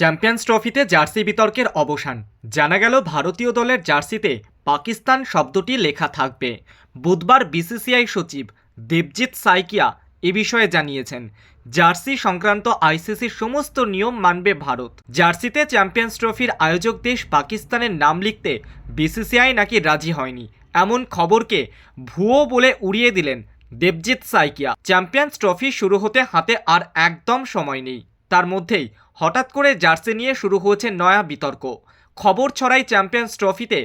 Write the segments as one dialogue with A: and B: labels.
A: Champions ট্রফিতে jersey বিতর্কের অবসান। জানা গেল, ভারতীয় দলের জার্সিতে পাকিস্তান শব্দটি লেখা থাকবে। বুধবার বিসিসিআই সচিব দেবজিৎ সাইকিয়া এ বিষয়ে জানিয়েছেন, জার্সি সংক্রান্ত আইসিসির সমস্ত নিয়ম মানবে ভারত। জার্সিতে চ্যাম্পিয়ন্স ট্রফির আয়োজক দেশ পাকিস্তানের নাম লিখতে বিসিসিআই নাকি রাজি হয়নি, এমন খবরকে ভুয়ো বলে উড়িয়ে দিলেন দেবজিৎ সাইকিয়া। চ্যাম্পিয়ন্স ট্রফি শুরু হতে হাতে আর একদম সময় নেই। তার মধ্যেই হঠাৎ করে জার্সি নিয়ে শুরু হয়েছে নয়া বিতর্ক। খবর ছড়াই চ্যাম্পিয়ন্স ট্রফিতে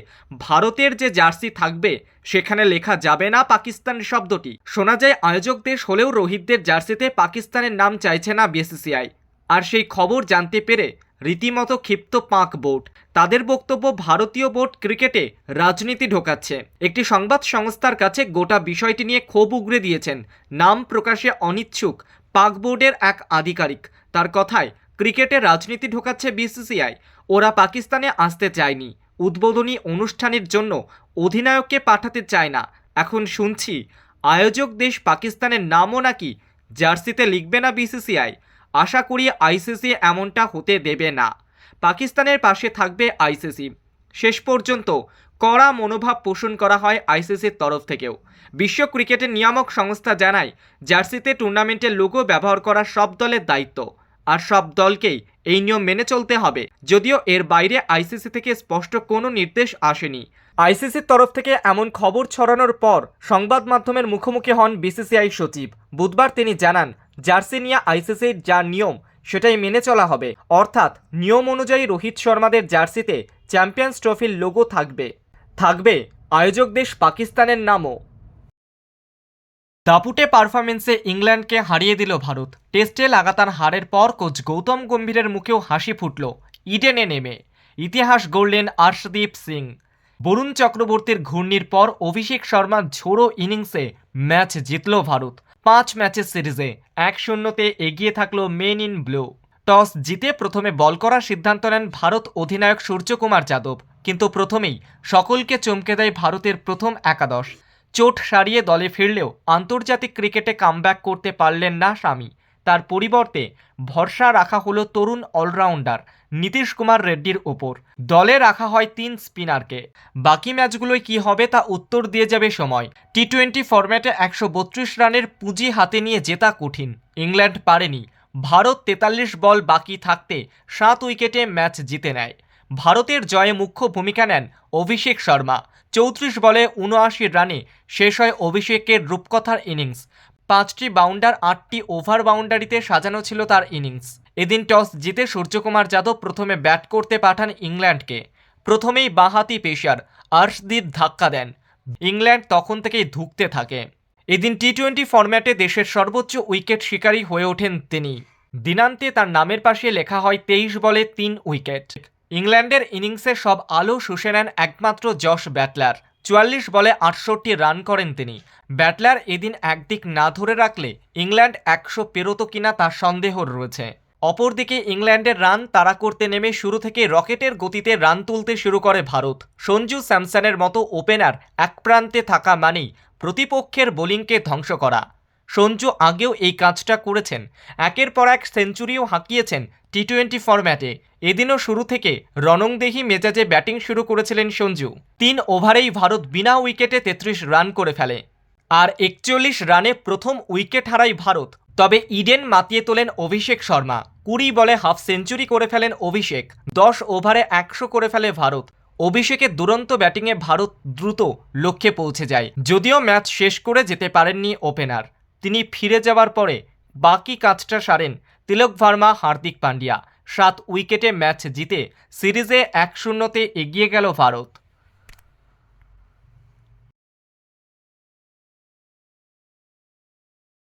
A: ভারতের যে জার্সি থাকবে, সেখানে লেখা যাবে না পাকিস্তান শব্দটি। শোনা যায়, আয়োজক দেশ হলেও রোহিতদের জার্সিতে পাকিস্তানের নাম চাইছে না বিসিসিআই আর সেই খবর জানতে পেরে রীতিমতো ক্ষিপ্ত পাঁক বোর্ড। তাদের বক্তব্য, ভারতীয় বোর্ড ক্রিকেটে রাজনীতি ঢোকাচ্ছে। একটি সংবাদ সংস্থার কাছে গোটা বিষয়টি নিয়ে ক্ষোভ উগরে দিয়েছেন। নাম প্রকাশে অনিচ্ছুক পাক বোর্ডের এক আধিকারিক। তার কথায়, ক্রিকেটে রাজনীতি ঢোকাচ্ছে বিসিসিআই। ওরা পাকিস্তানে আসতে চায়নি। উদ্বোধনী অনুষ্ঠানের জন্য অধিনায়ককে পাঠাতে চায় না। এখন শুনছি, আয়োজক দেশ পাকিস্তানের নামও নাকি জার্সিতে লিখবে না বিসিসিআই। আশা করি আইসিসি এমনটা হতে দেবে না। পাকিস্তানের পাশে থাকবে আইসিসি। শেষ পর্যন্ত কড়া মনোভাব পোষণ করা হয় আইসিসির তরফ থেকেও। বিশ্ব ক্রিকেটের নিয়ামক সংস্থা জানায়, জার্সিতে টুর্নামেন্টের লোগো ব্যবহার করা সব দলের দায়িত্ব। আর সব দলকেই এই নিয়ম মেনে চলতে হবে। যদিও এর বাইরে আইসিসি থেকে স্পষ্ট কোনো নির্দেশ আসেনি। আইসিসির তরফ থেকে এমন খবর ছড়ানোর পর সংবাদ মাধ্যমের মুখোমুখি হন বিসিসিআই সচিব। বুধবার তিনি জানান, জার্সি নিয়ে আইসিসির যা নিয়ম, সেটাই মেনে চলা হবে। অর্থাৎ নিয়ম অনুযায়ী রোহিত শর্মাদের জার্সিতে চ্যাম্পিয়ন্স ট্রফির লোগো থাকবে। থাকবে আয়োজক দেশ পাকিস্তানের নামও। দাপুটে পারফরমেন্সে ইংল্যান্ডকে হারিয়ে দিল ভারত। টেস্টে লাগাতার হারের পর কোচ গৌতম গম্ভীরের মুখেও হাসি ফুটল ইডেনে নেমে। ইতিহাস গড়লেন আর্শদীপ সিং। বরুণ চক্রবর্তীর ঘূর্ণির পর অভিষেক শর্মা ঝোড়ো ইনিংসে ম্যাচ জিতল ভারত। পাঁচ ম্যাচের সিরিজে এক শূন্যতে এগিয়ে থাকল মেন ইন ব্লু। টস জিতে প্রথমে বল করার সিদ্ধান্ত নেন ভারত অধিনায়ক সূর্যকুমার যাদব। কিন্তু প্রথমেই সকলকে চমকে দেয় ভারতের প্রথম একাদশ। চোট সারিয়ে দলে ফিরলেও আন্তর্জাতিক ক্রিকেটে কামব্যাক করতে পারলেন না স্বামী। তার পরিবর্তে ভরসা রাখা হলো তরুণ অলরাউন্ডার নীতিশ কুমার রেড্ডির ওপর দলে রাখা হয় তিন স্পিনারকে। বাকি ম্যাচগুলোয় কি হবে তা উত্তর দিয়ে যাবে সময়। টি টোয়েন্টি ফরম্যাটে একশো বত্রিশ রানের পুঁজি হাতে নিয়ে জেতা কঠিন। ইংল্যান্ড পারেনি। ভারত তেতাল্লিশ বল বাকি থাকতে সাত উইকেটে ম্যাচ জিতে নেয়। ভারতের জয়ে মুখ্য ভূমিকা নেন অভিষেক শর্মা। চৌত্রিশ বলে উনআশি রানে শেষ হয় অভিষেকের রূপকথার ইনিংস। পাঁচটি বাউন্ডার, আটটি ওভার বাউন্ডারিতে সাজানো ছিল তার ইনিংস। এদিন টস জিতে সূর্যকুমার যাদব প্রথমে ব্যাট করতে পাঠান ইংল্যান্ডকে। প্রথমেই বাঁহাতি পেসার আর্শদীপ ধাক্কা দেন। ইংল্যান্ড তখন থেকেই ধুঁকতে থাকে। এদিন টি টোয়েন্টি ফরম্যাটে দেশের সর্বোচ্চ উইকেট শিকারী হয়ে ওঠেন তিনি। দিনান্তে তার নামের পাশে লেখা হয় তেইশ বলে তিন উইকেট। ইংল্যান্ডের ইনিংসে সব আলো শুষে নেন একমাত্র জশ ব্যাটলার। চুয়াল্লিশ বলে আটষট্টি রান করেন তিনি। ব্যাটলার এদিন একদিক না ধরে রাখলে ইংল্যান্ড একশো পেরোতো কিনা তার সন্দেহ রয়েছে। অপরদিকে ইংল্যান্ডের রান তাড়া করতে নেমে শুরু থেকে রকেটের গতিতে রান তুলতে শুরু করে ভারত। সঞ্জু স্যামসনের মতো ওপেনার এক প্রান্তে থাকা মানেই প্রতিপক্ষের বোলিংকে ধ্বংস করা। সঞ্জু আগেও এই কাজটা করেছেন। একের পর এক সেঞ্চুরিও হাঁকিয়েছেন টি টোয়েন্টি ফরম্যাটে এদিনও শুরু থেকে রনংদেহি মেজাজে ব্যাটিং শুরু করেছিলেন সঞ্জু। তিন ওভারেই ভারত বিনা উইকেটে তেত্রিশ রান করে ফেলে। আর একচল্লিশ রানে প্রথম উইকেট হারায় ভারত। তবে ইডেন মাতিয়ে তোলেন অভিষেক শর্মা। কুড়ি বলে হাফ সেঞ্চুরি করে ফেলেন অভিষেক। দশ ওভারে একশো করে ফেলে ভারত। অভিষেকের দুরন্ত ব্যাটিংয়ে ভারত দ্রুত লক্ষ্যে পৌঁছে যায়। যদিও ম্যাচ শেষ করে যেতে পারেননি ওপেনার। তিনি ফিরে যাওয়ার পরে বাকি কাজটা সারেন তিলক ভার্মা হার্দিক পান্ডিয়া সাত উইকেটে ম্যাচ জিতে সিরিজে এক শূন্যতে এগিয়ে গেল ভারত।